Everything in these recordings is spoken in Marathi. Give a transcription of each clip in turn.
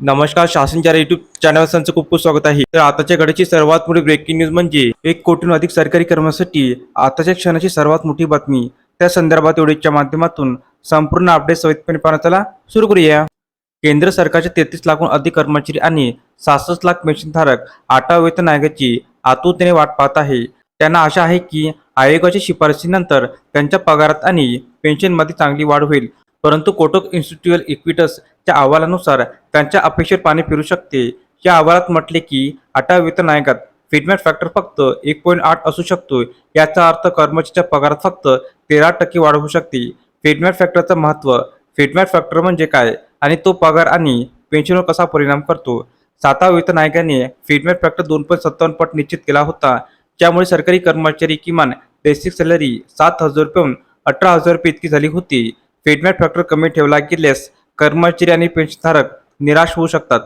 नमस्कार शासनच्या युट्यूब चॅनल संचं खूप खूप स्वागत आहे. तर आताच्या घडीची सर्वात मोठी ब्रेकिंग न्यूज म्हणजे एक कोटीहून अधिक सरकारी कर्मचाऱ्यांसाठी आताच्या क्षणाची सर्वात मोठी बातमी. त्या संदर्भात एवढीच्या माध्यमातून संपूर्ण अपडेट सविस्तपणे पाहण्याला सुरू करूया. केंद्र सरकारच्या तेहतीस लाखहून अधिक कर्मचारी आणि सहासष्ट लाख पेन्शनधारक आठव्या वेतन आयोगाची आतुरतेने वाट पाहत आहे. त्यांना आशा आहे की आयोगाच्या शिफारसीनंतर त्यांच्या पगारात आणि पेन्शनमध्ये चांगली वाढ होईल. परंतु कोटक इन्स्टिट्यूट इक्विटसच्या अहवालानुसार त्यांच्या अपेक्षेत पाणी फिरू शकते. या अहवालात म्हटले की आठव्या वेतन आयोगात फिटमेट फॅक्टर फक्त एक पॉईंट आठ असू शकतो. याचा अर्थ कर्मचाऱ्याच्या पगारात फक्त तेरा टक्के वाढ होऊ शकते. फिटमेट फॅक्टरचं महत्त्व फिटमेट फॅक्टर म्हणजे काय? आणि तो पगार आणि पेन्शनवर कसा परिणाम करतो? सातवा वेतन आयोगाने फिटमेट फॅक्टर दोन पॉईंट सत्तावन्न पट निश्चित केला होता. ज्यामुळे सरकारी कर्मचारी किमान बेसिक सॅलरी सात हजार रुपयाहून अठरा हजार रुपये इतकी झाली होती. फिटमेट फॅक्टर कमी ठेवला गेल्यास कर्मचारी आणि पेन्शनधारक निराश होऊ शकतात.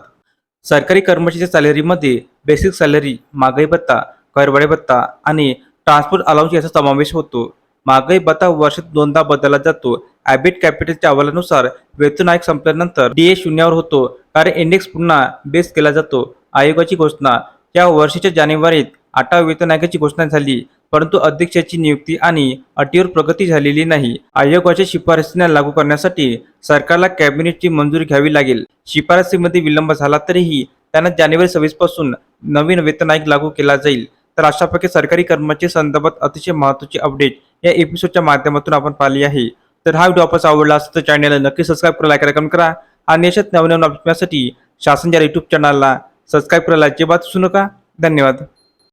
सरकारी कर्मचाऱ्याच्या सॅलरीमध्ये बेसिक सॅलरी महागाई भत्ता करवाडे भत्ता आणि ट्रान्सपोर्ट अलाउन्स याचा समावेश होतो. महागाई भत्ता वर्षात दोनदा बदलला जातो. ॲबिट कॅपिटलच्या अहवालानुसार वेतन आयोग संपल्यानंतर डीए शून्यावर होतो. कारण इंडेक्स पुन्हा बेस केला जातो. आयोगाची घोषणा या वर्षीच्या जानेवारीत आठव्या वेतनायकाची घोषणा झाली परंतु अध्यक्षाची नियुक्ती आणि अटीवर प्रगती झालेली नाही. आयोगाच्या शिफारसींना लागू करण्यासाठी सरकारला कॅबिनेटची मंजुरी घ्यावी लागेल. शिफारसीमध्ये विलंब झाला तरीही त्यांना जानेवारी सव्वीसपासून नवीन वेतन आयोग लागू केला जाईल. तर अशाप्रकारे सरकारी कर्मचारी संदर्भात अतिशय महत्त्वाची अपडेट या एपिसोडच्या माध्यमातून आपण पाहिली आहे. तर हा व्हिडिओ आपण आवडला असेल तर चॅनलला नक्की सबस्क्राईब करा लाईक करा करा. आणि अशाच नवनवीन अपडेटसाठी शासनच्या युट्यूब चॅनलला सबस्क्राईब करायला अजिबात विसरू नका. धन्यवाद.